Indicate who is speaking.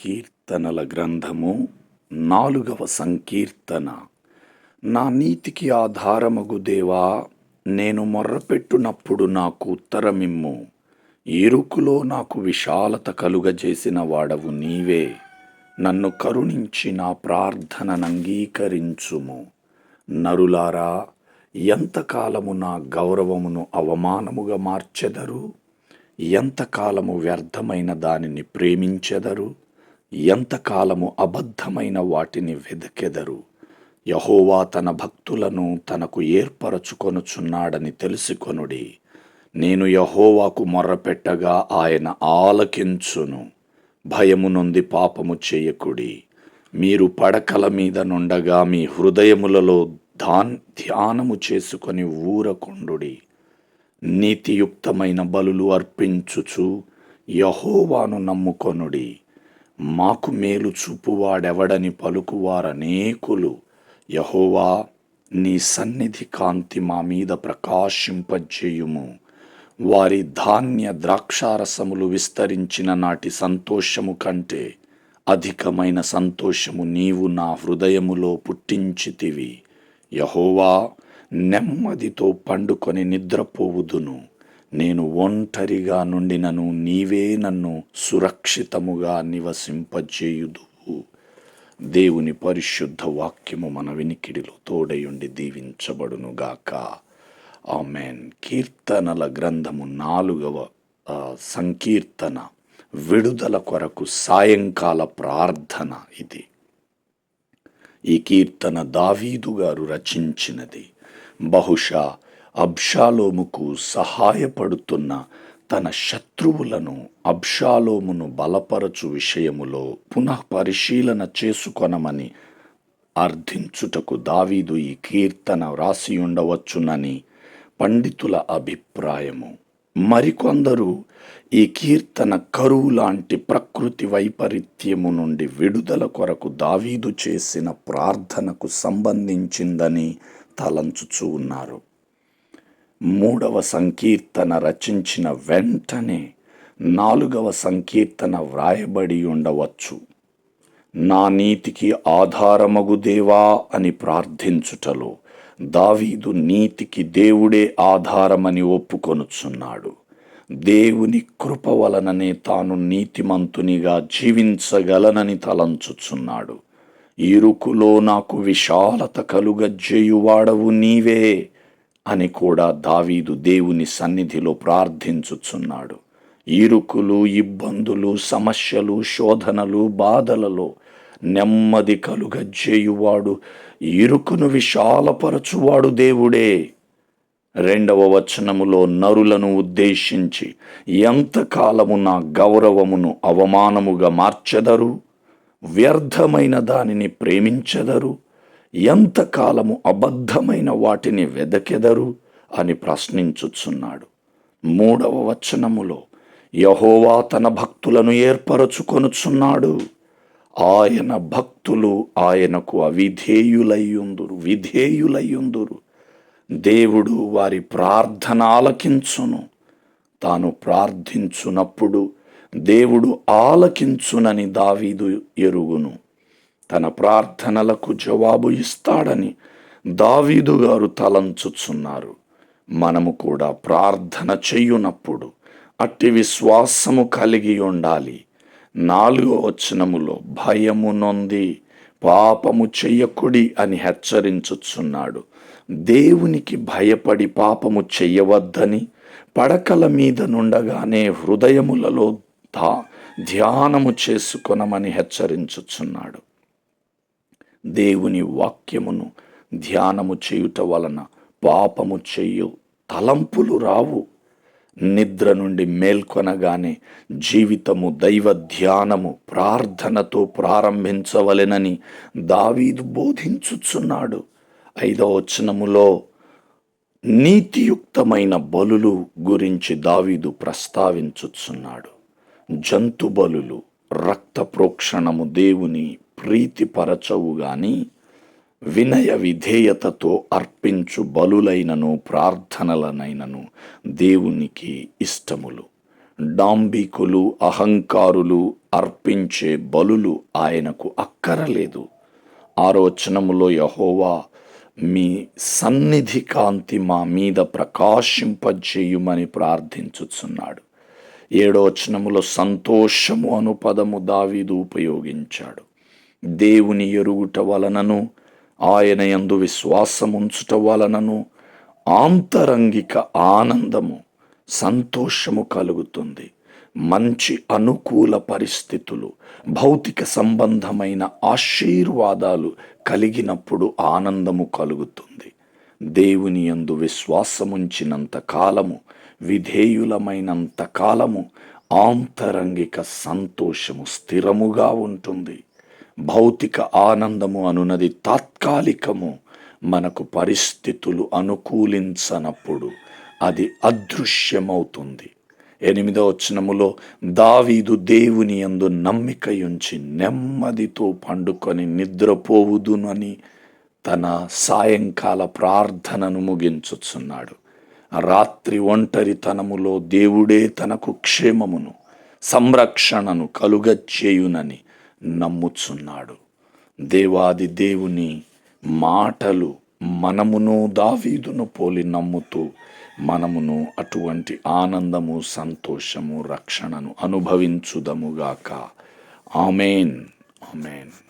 Speaker 1: కీర్తనల గ్రంథము నాలుగవ సంకీర్తన. నా నీతికి ఆధారమగు దేవా నేను మొర్రపెట్టునప్పుడు నాకు ఉత్తరమిమ్ము. ఇరుకులో నాకు విశాలత కలుగజేసిన వాడవు నీవే. నన్ను కరుణించి నా ప్రార్థనను అంగీకరించుము నరులారా ఎంతకాలము నా గౌరవమును అవమానముగా మార్చెదరు? ఎంతకాలము వ్యర్థమైన దానిని ప్రేమించెదరు? ఎంతకాలము అబద్ధమైన వాటిని వెదకెదరు? యహోవా తన భక్తులను తనకు ఏర్పరచుకొనుచున్నాడని తెలుసుకొనుడి. నేను యహోవాకు మొర్రపెట్టగా ఆయన ఆలకించును. భయము నొంది పాపము చేయకుడి. మీరు పడకల మీద నుండగా మీ హృదయములలో ధాన్ ధ్యానము చేసుకొని ఊరకుండుడి. నీతియుక్తమైన బలులు అర్పించుచు యహోవాను నమ్ముకొనుడి. మాకు మేలు చూపువాడెవడని పలుకువారనేకులు యహోవా నీ సన్నిధి కాంతి మా మీద ప్రకాశింపజేయుము. వారి ధాన్య ద్రాక్షారసములు విస్తరించిన నాటి సంతోషము కంటే అధికమైన సంతోషము నీవు నా హృదయములో పుట్టించితివి. యహోవా నెమ్మదితో పండుకొని నిద్రపోవుదును. నేను ఒంటరిగా నుండినను నీవే నన్ను సురక్షితముగా నివసింపజేయుదు దేవుని పరిశుద్ధ వాక్యము మన వినికిడిలో తోడయుండి దీవించబడునుగాక. ఆమెన్. కీర్తనల గ్రంథము నాలుగవ సంకీర్తన విడుదల కొరకు సాయంకాల ప్రార్థన ఇది. ఈ కీర్తన దావీదు గారు రచించినది. బహుశా అబ్షాలోముకు సహాయపడుతున్న తన శత్రువులను అబ్షాలోమును బలపరచు విషయములో పునః పరిశీలన చేసుకొనమని అర్థించుటకు దావీదు ఈ కీర్తన వ్రాసి ఉండవచ్చునని పండితుల అభిప్రాయము. మరికొందరు ఈ కీర్తన కరువు లాంటి ప్రకృతి వైపరీత్యము నుండి విడుదల కొరకు దావీదు చేసిన ప్రార్థనకు సంబంధించిందని తలంచుచూ ఉన్నారు. మూడవ సంకీర్తన రచించిన వెంటనే నాలుగవ సంకీర్తన వ్రాయబడి ఉండవచ్చు. నా నీతికి ఆధారమగు దేవా అని ప్రార్థించుటలో దావీదు నీతికి దేవుడే ఆధారమని ఒప్పుకొనుచున్నాడు. దేవుని కృప వలననే తాను నీతిమంతునిగా జీవించగలనని తలంచుచున్నాడు. ఇరుకులో నాకు విశాలత కలుగజ్జేయువాడవు నీవే. అని కూడా దావీదు దేవుని సన్నిధిలో ప్రార్థించుచున్నాడు. ఇరుకులు ఇబ్బందులు సమస్యలు శోధనలు బాధలలో నెమ్మది కలుగజేయువాడు ఇరుకును విశాలపరచువాడు దేవుడే. రెండవ వచనములో నరులను ఉద్దేశించి ఎంతకాలము నా గౌరవమును అవమానముగా మార్చెదరు? వ్యర్థమైన దానిని ప్రేమించెదరు? ఎంతకాలము అబద్ధమైన వాటిని వెదకెదరు అని ప్రశ్నించుచున్నాడు. మూడవ వచనములో యహోవా తన భక్తులను ఏర్పరచుకొనుచున్నాడు. ఆయన భక్తులు ఆయనకు అవిధేయులయ్యుందురు విధేయులయ్యుందురు. దేవుడు వారి ప్రార్థన ఆలకించును. తాను ప్రార్థించునప్పుడు దేవుడు ఆలకించునని దావీదు ఎరుగును. తన ప్రార్థనలకు జవాబు ఇస్తాడని దావీదు గారు తలంచుచున్నారు. మనము కూడా ప్రార్థన చెయ్యునప్పుడు అట్టి విశ్వాసము కలిగి ఉండాలి. నాలుగో వచనములో భయము నొంది పాపము చెయ్యకుడి అని హెచ్చరించుచున్నాడు. దేవునికి భయపడి పాపము చెయ్యవద్దని పడకల మీద నుండగానే హృదయములలో దా ధ్యానము చేసుకొనమని హెచ్చరించుచున్నాడు. దేవుని వాక్యమును ధ్యానము చేయుట వలన పాపము చెయ్యు తలంపులు రావు. నిద్ర నుండి మేల్కొనగానే జీవితము దైవ ధ్యానము ప్రార్థనతో ప్రారంభించవలెనని దావీదు బోధించుచున్నాడు. ఐదవ వచనములో నీతియుక్తమైన బలులు గురించి దావీదు ప్రస్తావించుచున్నాడు. జంతు బలులు రక్త ప్రోక్షణము దేవుని ప్రీతిపరచవు గాని వినయ విధేయతతో అర్పించు బలులైనను ప్రార్థనలనైనను దేవునికి ఇష్టములు. డాంబికులు అహంకారులు అర్పించే బలులు ఆయనకు అక్కరలేదు. ఆరోచనములో యహోవా మీ సన్నిధి కాంతి మా మీద ప్రకాశింపజేయుమని ప్రార్థించుచున్నాడు. ఏడోచనములో సంతోషము అను పదము దావీదు ఉపయోగించాడు. దేవుని ఎరుగుట వలనను ఆయన యందు విశ్వాసముంచుట వలనను ఆంతరంగిక ఆనందము సంతోషము కలుగుతుంది. మంచి అనుకూల పరిస్థితులు భౌతిక సంబంధమైన ఆశీర్వాదాలు కలిగినప్పుడు ఆనందము కలుగుతుంది. దేవుని యందు విశ్వాసముంచినంత కాలము విధేయులమైనంత కాలము ఆంతరంగిక సంతోషము స్థిరముగా ఉంటుంది. భౌతిక ఆనందము అనున్నది తాత్కాలికము మనకు పరిస్థితులు అనుకూలించనప్పుడు అది అదృశ్యమవుతుంది. ఎనిమిదో వచనములో దావీదు దేవుని యందు నమ్మికయుంచి నెమ్మదితో పండుకొని నిద్రపోవుదునని తన సాయంకాల ప్రార్థనను ముగించుచున్నాడు. రాత్రి ఒంటరితనములో దేవుడే తనకు క్షేమమును సంరక్షణను కలుగచేయునని నమ్ముచున్నాడు. దేవాది దేవుని మాటలు మనమును దావీదును పోలి నమ్ముతూ మనమును అటువంటి ఆనందము సంతోషము రక్షణను అనుభవించుదముగాక ఆమెన్. ఆమెన్.